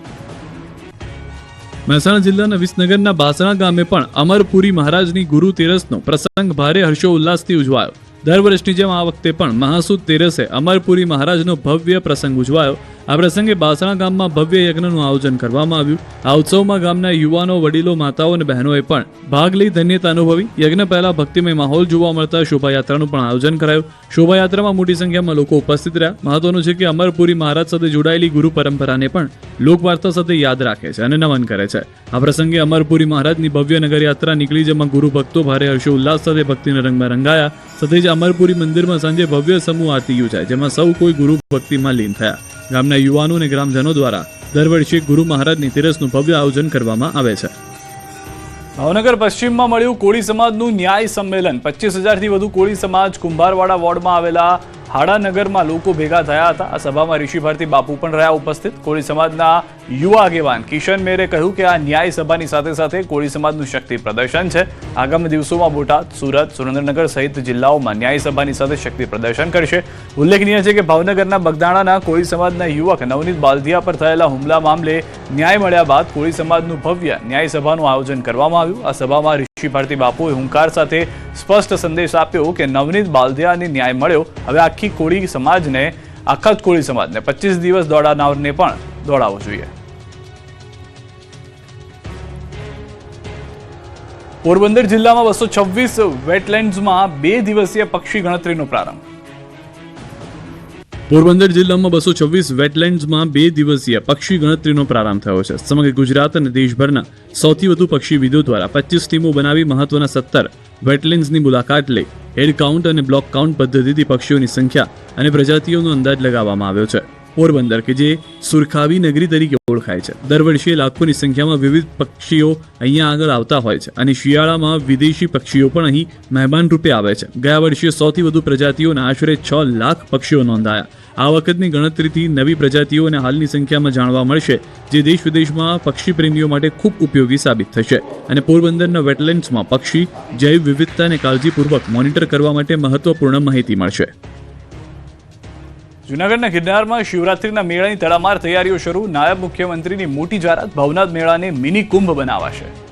મહેસાણા જિલ્લાના વિસનગરના બાસણા ગામે પણ અમરપુરી મહારાજની ગુરુ તેરસનો પ્રસંગ ભારે હર્ષોલ્લાસથી ઉજવાયો. દર વર્ષની જેમ આ વખતે પણ મહાસુદ તેરસે અમરપુરી મહારાજનો ભવ્ય પ્રસંગ ઉજવાયો. આ પ્રસંગે બાસણા ગામમાં ભવ્ય યજ્ઞનું આયોજન કરવામાં આવ્યું. આ ઉત્સવમાં ગામના યુવાનો, વડીલો, માતાઓ અને બહેનોએ પણ ભાગ લઈ ધન્યતા અનુભવી. યજ્ઞ પહેલા ભક્તિમય માહોલ જોવા મળતા શોભાયાત્રાનું પણ આયોજન કરાયું. શોભાયાત્રામાં મોટી સંખ્યામાં લોકો ઉપસ્થિત રહ્યા. મહત્વનું છે કે અમરપુરી મહારાજ સાથે જોડાયેલી ગુરુ પરંપરાને પણ લોકવાર્તા સાથે યાદ રાખે છે અને નમન કરે છે. આ પ્રસંગે અમરપુરી મહારાજની ભવ્ય નગરયાત્રા નીકળી, જેમાં ગુરુ ભક્તો ભારે હર્ષોલ્લાસ સાથે ભક્તિના રંગમાં રંગાયા. સાથે જ અમરપુરી મંદિરમાં સાંજે ભવ્ય સમૂહ આરતી યોજાય, જેમાં સૌ કોઈ ગુરુ ભક્તિમાં લીન થયા. ગામના યુવાનો અને ગ્રામજનો દ્વારા દર વર્ષે ગુરુ મહારાજની તિરસનું ભવ્ય આયોજન કરવામાં આવે છે. ભાવનગર પશ્ચિમમાં મળ્યું કોળી સમાજનું ન્યાય સંમેલન. પચીસ હજારથી વધુ કોળી સમાજ કુંભારવાડા વોર્ડમાં આવેલા હાડાનગરમાં લોકો ભેગા થયા હતા. આ સભામાં ઋષિ બાપુ પણ રહ્યા ઉપસ્થિત. કોળી સમાજના યુવા આગેવાન કિશન મેરે કહ્યું કે આ ન્યાય સભાની સાથે સાથે કોળી સમાજનું શક્તિ પ્રદર્શન છે. આગામી દિવસોમાં બોટાદ, સુરત, સુરેન્દ્રનગર સહિત જિલ્લાઓમાં ન્યાય સભાની સાથે શક્તિ પ્રદર્શન કરશે. ઉલ્લેખનીય છે કે ભાવનગરના બગદાણાના કોળી સમાજના યુવક નવનીત બાલધિયા પર થયેલા હુમલા મામલે ન્યાય મળ્યા બાદ કોળી સમાજનું ભવ્ય ન્યાય સભાનું આયોજન કરવામાં આવ્યું. આ સભામાં ઋષિ ભારતી બાપુએ હુંકાર સાથે સ્પષ્ટ સંદેશ આપ્યો કે નવનીત બાલદિયાને ન્યાય મળ્યો. હવે આખી કોળી સમાજને, આખા જ કોળી સમાજને પચીસ દિવસ દોડાનારને પણ દોડાવવો જોઈએ. પોરબંદર જિલ્લામાં બસો છવ્વીસ વેટલેન્ડ્સમાં બે દિવસીય પક્ષી ગણતરીનો પ્રારંભ. પોરબંદર જિલ્લામાં બસો છવ્વીસ વેટલેન્ડ્સમાં બે દિવસીય પક્ષી ગણતરીનો પ્રારંભ થયો છે. સમગ્ર ગુજરાત અને દેશભરના સૌથી વધુ પક્ષીવિદો દ્વારા પચીસ ટીમો બનાવી મહત્વના સત્તર વેટલેન્ડ્સની મુલાકાત લઈ હેડ કાઉન્ટ અને બ્લોક કાઉન્ટ પદ્ધતિથી પક્ષીઓની સંખ્યા અને પ્રજાતિઓનો અંદાજ લગાવવામાં આવ્યો છે. પોરબંદર, કે જે સુરખાવી નગરી તરીકે ઓળખાય છે. દર વર્ષે લાખોની સંખ્યામાં વિવિધ પક્ષીઓ અહીંયા આગળ આવતા હોય છે અને શિયાળામાં વિદેશી પક્ષીઓ પણ અહીં મહેમાન રૂપે આવે છે. ગયા વર્ષે સૌથી વધુ પ્રજાતિઓના આશરે છ લાખ પક્ષીઓ નોંધાયા. આ વખતની ગણતરીથી નવી પ્રજાતિઓ અને હાલની સંખ્યામાં જાણવા મળશે, જે દેશ વિદેશમાં પક્ષી પ્રેમીઓ માટે ખૂબ ઉપયોગી સાબિત થશે. અને પોરબંદરના વેટલેન્ડ્સમાં પક્ષી જૈવ વિવિધતાને કાળજીપૂર્વક મોનિટર કરવા માટે મહત્વપૂર્ણ માહિતી મળશે. જૂનાગઢના ગિરનારમાં શિવરાત્રીના મેળાની તડામાર તૈયારીઓ શરૂ. નાયબ મુખ્યમંત્રીની મોટી જાહેરાત. ભવનાથ મેળાને મિની કુંભ બનાવાશે.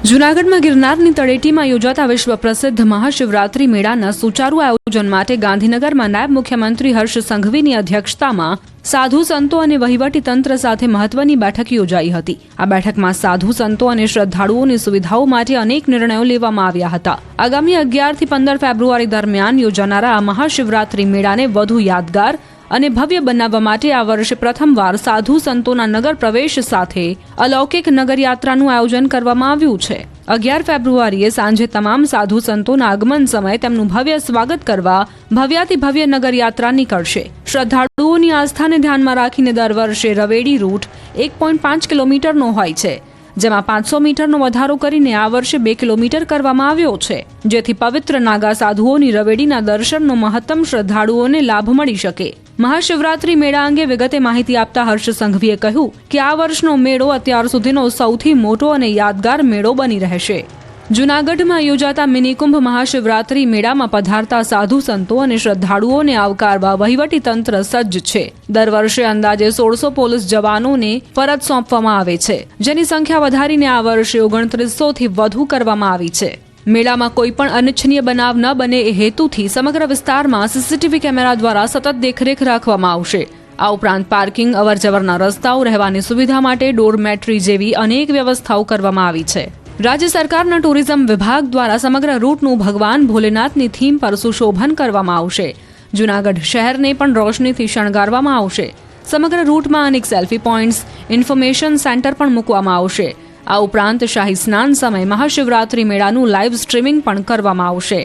જૂનાગઢમાં ગિરનારની તળેટીમાં યોજાતા વિશ્વ પ્રસિદ્ધ મહાશિવરાત્રી મેળાના સુચારુ આયોજન માટે ગાંધીનગરમાં નાયબ મુખ્યમંત્રી હર્ષ સંઘવીની અધ્યક્ષતામાં સાધુ સંતો અને વહીવટી તંત્ર સાથે મહત્વની બેઠક યોજાઈ હતી. આ બેઠકમાં સાધુ સંતો અને શ્રદ્ધાળુઓની સુવિધાઓ માટે અનેક નિર્ણયો લેવામાં આવ્યા હતા. આગામી અગિયારથી પંદર ફેબ્રુઆરી દરમિયાન યોજાનારા આ મહાશિવરાત્રી મેળાને વધુ યાદગાર અને ભવ્ય બનાવવા માટે આ વર્ષે પ્રથમવાર સાધુ સંતોના નગર પ્રવેશ સાથે અલૌકિક નગરયાત્રાનું આયોજન કરવામાં આવ્યું છે. અગિયાર ફેબ્રુઆરીએ સાંજે તમામ સાધુ સંતોના આગમન સમયે તેમનું ભવ્ય સ્વાગત કરવા ભવ્યાતિ ભવ્ય નગરયાત્રા નીકળશે. શ્રદ્ધાળુઓની આસ્થાને ધ્યાનમાં રાખીને દર વર્ષે રવેડી રૂટ એક પોઈન્ટ પાંચ કિલોમીટરનો હોય છે, જેમાં પાંચસો મીટરનો વધારો કરીને આ વર્ષે બે કિલોમીટર કરવામાં આવ્યો છે. જેથી પવિત્ર નાગા સાધુઓની રવેડીના દર્શનનો મહત્તમ શ્રદ્ધાળુઓને લાભ મળી શકે. મહાશિવરાત્રી મેળા અંગે વિગતે માહિતી આપતા હર્ષ સંઘવીએ કહ્યું કે આ વર્ષનો મેળો અત્યાર સુધીનો સૌથી મોટો અને યાદગાર મેળો બની રહેશે. જૂનાગઢમાં યોજાતા મિનિકુંભ મહાશિવરાત્રી મેળામાં પધારતા સાધુ સંતો અને શ્રદ્ધાળુઓને આવકારવા વહીવટી તંત્ર સજ્જ છે. દર વર્ષે અંદાજે સોળસો પોલીસ જવાનોને ફરજ સોંપવામાં આવે છે. જેની સંખ્યા વધારીને આ વર્ષે ઓગણત્રીસો થી વધુ કરવામાં આવી છે. મેળામાં કોઈ પણ અનિચ્છનીય બનાવ ન બને એ હેતુથી સમગ્ર વિસ્તારમાં સીસીટીવી કેમેરા દ્વારા સતત દેખરેખ રાખવામાં આવશે. આ ઉપરાંત પાર્કિંગ, અવરજવરના રસ્તાઓ, રહેવાની સુવિધા માટે ડોરમેટ્રી જેવી અનેક વ્યવસ્થાઓ કરવામાં આવી છે. રાજ્ય સરકારના ટુરિઝમ વિભાગ દ્વારા સમગ્ર રૂટનું ભગવાન ભોલેનાથની થીમ પર સુશોભન કરવામાં આવશે. જૂનાગઢ શહેરને પણ રોશનીથી શણગારવામાં આવશે. સમગ્ર રૂટમાં અનેક સેલ્ફી પોઈન્ટ્સ ઇન્ફોર્મેશન સેન્ટર પણ મૂકવામાં આવશે. આ ઉપરાંત શાહી સ્નાન સમય મહાશિવરાત્રી મેળાનું લાઇવ સ્ટ્રીમિંગ પણ કરવામાં આવશે.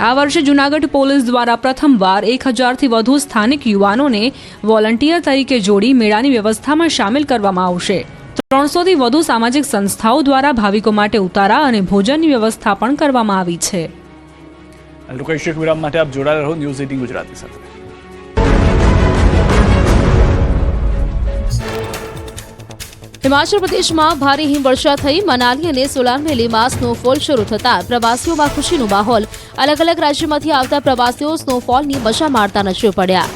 આ વર્ષે જૂનાગઢ પોલીસ દ્વારા પ્રથમવાર એક હજારથી વધુ સ્થાનિક યુવાનોને વોલન્ટિયર તરીકે જોડી મેળાની વ્યવસ્થામાં સામેલ કરવામાં આવશે. ત્રણસોથી વધુ સામાજિક સંસ્થાઓ દ્વારા ભાવિકો માટે ઉતારા અને ભોજનની વ્યવસ્થા પણ કરવામાં આવી છે. લોકેશ વિરામ માટે આપ જોડાયેલા રહો ન્યૂઝ એટીન ગુજરાતી સાથે. હિમાચલ પ્રદેશમાં ભારે હિમવર્ષા થઈ. મનાલી અને સોલાન વેલીમાં સ્નોફોલ શરૂ થતા પ્રવાસીઓમાં ખુશીનો માહોલ. અલગ અલગ રાજ્યોમાંથી આવતા પ્રવાસીઓ સ્નોફોલની મજા મારતા નજરે પડ્યા.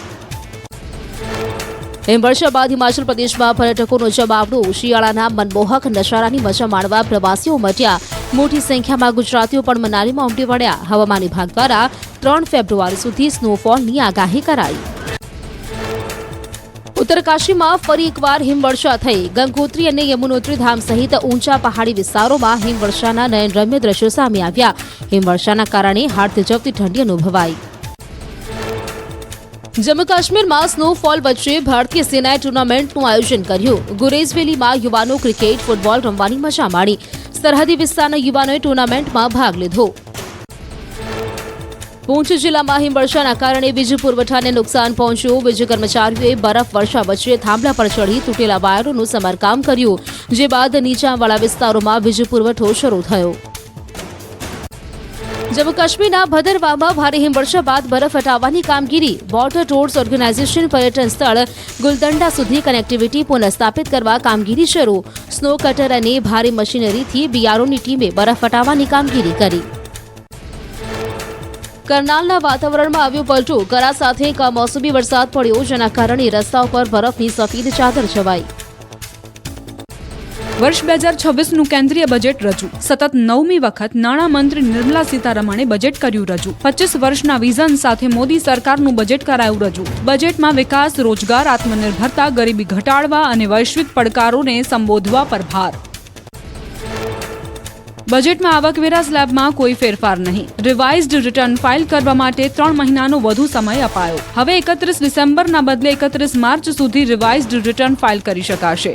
હિમવર્ષા બાદ હિમાચલ પ્રદેશમાં પર્યટકોનો જમાવડો, શિયાળાના મનમોહક નજારાની મજા માણવા પ્રવાસીઓ મટ્યા. મોટી સંખ્યામાં ગુજરાતીઓ પણ મનાલીમાં ઉમટી પડ્યા હવામાન વિભાગ દ્વારા ત્રણ ફેબ્રુઆરી સુધી સ્નોફોલની આગાહી કરાઈ. ઉત્તરકાશીમાં ફરી એકવાર હિમવર્ષા થઈ. ગંગોત્રી અને યમુનોત્રી ધામ સહિત ઊંચા પહાડી વિસ્તારોમાં હિમવર્ષાના નયનરમ્ય દ્રશ્યો સામે આવ્યા. હિમવર્ષાના કારણે હાડ થીજવતી ઠંડી અનુભવાઈ. જમ્મુ કાશ્મીરમાં સ્નોફોલ વચ્ચે ભારતીય સેનાએ ટુર્નામેન્ટનું આયોજન કર્યું. ગુરેઝવેલીમાં યુવાનો ક્રિકેટ, ફૂટબોલ રમવાની મજા માણી. સરહદી વિસ્તારના યુવાનોએ ટુર્નામેન્ટમાં ભાગ લીધો. પૂંછ જિલ્લામાં હિમવર્ષાના કારણે વીજ પુરવઠાને નુકસાન પહોંચ્યું. વીજ કર્મચારીઓએ બરફ વર્ષા વચ્ચે થાંભલા પર ચઢી તૂટેલા વાયરોનું સમારકામ કર્યું, જે બાદ નીચાણવાળા વિસ્તારોમાં વીજ પુરવઠો શરૂ થયો. જમ્મુ કાશ્મીરના ભદરવામાં ભારે હિમવર્ષા બાદ બરફ હટાવવાની કામગીરી બોર્ડર ટોર્સ ઓર્ગેનાઇઝેશન પર્યટન સ્થળ ગુલદંડા સુધી કનેક્ટિવિટી પુનઃસ્થાપિત કરવા કામગીરી શરૂ. સ્નો કટર અને ભારે મશીનરીથી બીઆરઓની ટીમે બરફ હટાવવાની કામગીરી કરી. કરનાલના વાતાવરણમાં આવ્યો પલટો. કરા સાથે કમોસમી વરસાદ પડ્યો, જેના કારણે રસ્તા ઉપર બરફની સફેદ ચાદર છવાઈ. વર્ષ બે હજાર છવ્વીસનું કેન્દ્રીય બજેટ રજૂ. સતત નવમી વખત નાણામંત્રી નિર્મલા સીતારમણે બજેટ કર્યું રજૂ. પચીસ વર્ષના વિઝન સાથે મોદી સરકારનું બજેટ કરાયું રજૂ. બજેટમાં વિકાસ, રોજગાર, આત્મનિર્ભરતા, ગરીબી ઘટાડવા અને વૈશ્વિક પડકારોને સંબોધવા પર ભાર. બજેટમાં આવકવેરા સ્લેબમાં કોઈ ફેરફાર નહીં. રિવાઇઝડ રિટર્ન ફાઇલ કરવા માટે ત્રણ મહિનાનો વધુ સમય અપાયો. હવે એકત્રીસ ડિસેમ્બરના બદલે એકત્રીસ માર્ચ સુધી રિવાઇઝડ રિટર્ન ફાઇલ કરી શકાશે.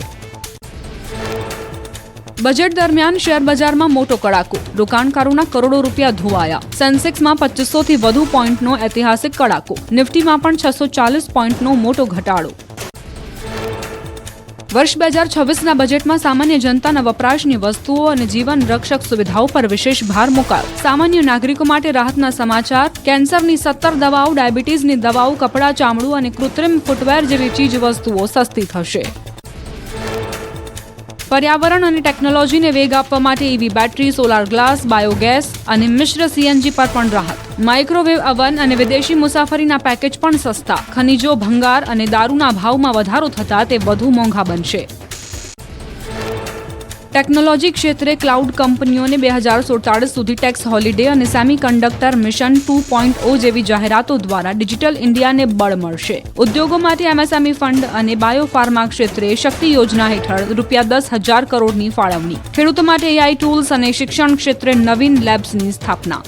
બજેટ દરમિયાન શેરબજારમાં મોટો કડાકો. રોકાણકારોના કરોડો રૂપિયા ધોવાયા. સેન્સેક્સમાં પચીસો વધુ પોઈન્ટનો ઐતિહાસિક કડાકો. નિફ્ટીમાં પણ છસો ચાલીસ પોઈન્ટનો મોટો ઘટાડો. વર્ષ બે હજાર છવ્વીસના બજેટમાં સામાન્ય જનતાના વપરાશની વસ્તુઓ અને જીવન રક્ષક સુવિધાઓ પર વિશેષ ભાર મુકાયો. સામાન્ય નાગરિકો માટે રાહતના સમાચાર, કેન્સરની સત્તર દવાઓ, ડાયાબિટીસની દવાઓ, કપડાં, ચામડું અને કૃત્રિમ ફૂટવેર જેવી ચીજ વસ્તુઓ સસ્તી થશે. પર્યાવરણ અને ટેકનોલોજીને વેગ આપવા માટે EV battery solar glass biogas અને મિશ્ર સીએનજી પર પણ રાહત. માઇક્રોવેવ અવન અને વિદેશી મુસાફરીના પેકેજ પણ સસ્તા. ખનીજો ભંગાર અને દારૂના ભાવમાં વધારો થતાં તે વધુ મોંઘા બનશે. ટેકનોલોજી ક્ષેત્રે ક્લાઉડ કંપનીઓને બે હજાર સુડતાળીસ સુધી ટેક્સ હોલિડે અને semiconductor mission two point O જેવી જાહેરાતો દ્વારા ડિજિટલ ઇન્ડિયાને બળ મળશે. ઉદ્યોગો માટે એમએસએમઈ ફંડ અને બાયોફાર્મા ક્ષેત્રે શક્તિ યોજના હેઠળ રૂપિયા દસ હજાર કરોડની ફાળવણી. ખેડૂતો માટે એઆઈ ટૂલ્સ અને શિક્ષણ ક્ષેત્રે નવીન લેબ્સની સ્થાપના.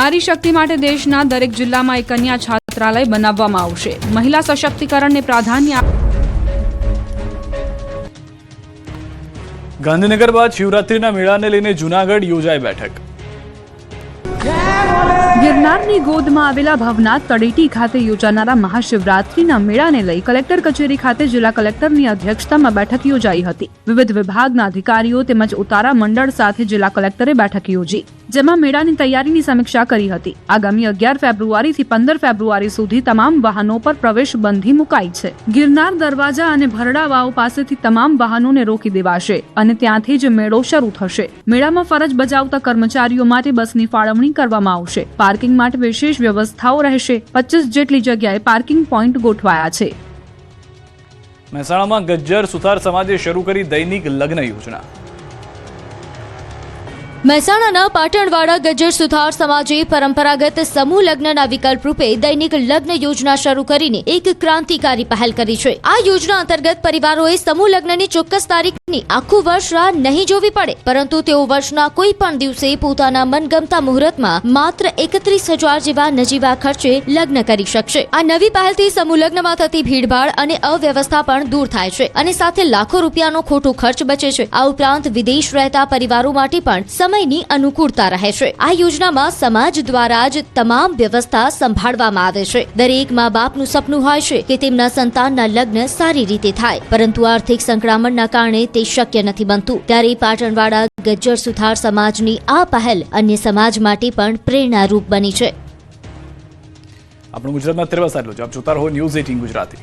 નારી શક્તિ માટે દેશના દરેક જિલ્લામાં એક કન્યા છાત્રાલય બનાવવામાં આવશે. મહિલા સશક્તિકરણને પ્રાધાન્ય ગાંધીનગર બાદ શિવરાત્રીના મેળાને લઈને જુનાગઢ યોજાઈ બેઠક. ગિરનારની ગોદમાં આવેલા ભવનાથ તળેટી ખાતે યોજાનારા મહાશિવરાત્રીના મેળાને લઈ કલેક્ટર કચેરી ખાતે જિલ્લા કલેક્ટરની અધ્યક્ષતામાં બેઠક યોજાઈ હતી. વિવિધ વિભાગના અધિકારીઓ તેમજ ઉતારા મંડળ સાથે જિલ્લા કલેક્ટરે બેઠક યોજી. જેમાં મેળાની તૈયારીની સમીક્ષા કરી હતી. આગામી અગિયાર ફેબ્રુઆરીથી પંદર ફેબ્રુઆરી સુધી તમામ વાહનો પર પ્રવેશ બંધી મુકાઈ છે. ગિરનાર દરવાજા અને ભરડા વાવ પાસેથી તમામ વાહનોને રોકી દેવાશે અને ત્યાંથી જ મેળો શરૂ થશે. મેળામાં ફરજ બજાવતા કર્મચારીઓ માટે બસની ફાળવણી કરવામાં આવશે. પાર્કિંગ માટે વિશેષ વ્યવસ્થાઓ રહેશે. પચીસ જેટલી જગ્યાએ પાર્કિંગ પોઈન્ટ ગોઠવાયા છે. મહેસાણામાં ગજ્જર સુથાર સમાજે શરૂ કરી દૈનિક લગ્ન યોજના. મહેસાણાના પાટણવાડા ગજ્જર સુથાર સમાજે પરંપરાગત સમૂહ લગ્નના વિકલ્પ રૂપે દૈનિક લગ્ન યોજના શરૂ કરીને એક ક્રાંતિકારી પહેલ કરી છે. આ યોજના અંતર્ગત પરિવારોએ સમૂહ લગ્નની ચોક્કસ તારીખની આખું વર્ષ રાહ નહીં જોવી પડે, પરંતુ તેઓ વર્ષના કોઈ પણ દિવસે પોતાના મનગમતા મુહૂર્તમાં માત્ર એકત્રીસ હજાર જેવા નજીવા ખર્ચે લગ્ન કરી શકશે. આ નવી પહેલથી સમૂહ લગ્નમાં થતી ભીડભાડ અને અવ્યવસ્થા પણ દૂર થાય છે અને સાથે લાખો રૂપિયાનો ખોટો ખર્ચ બચે છે. આ ઉપરાંત વિદેશ રહેતા પરિવારો માટે પણ સમયની અનુકૂળતા રહે છે. આ યોજનામાં સમાજ દ્વારા જ તમામ વ્યવસ્થા સંભાળવામાં આવે છે. દરેક મા બાપનું સપનું હોય છે કે તેમના સંતાનના લગ્ન સારી રીતે થાય. પરંતુ આર્થિક સંક્રમણના કારણે તે શક્ય નથી બનતું. ત્યારે પાટણવાડા ગજ્જર સુથાર સમાજની આ પહેલ અન્ય સમાજ માટે પણ પ્રેરણારૂપ બની છે. આપણું ગુજરાતમાં અત્યારે આટલું જ આપ જોતા રહો ન્યૂઝ એટીન ગુજરાતી.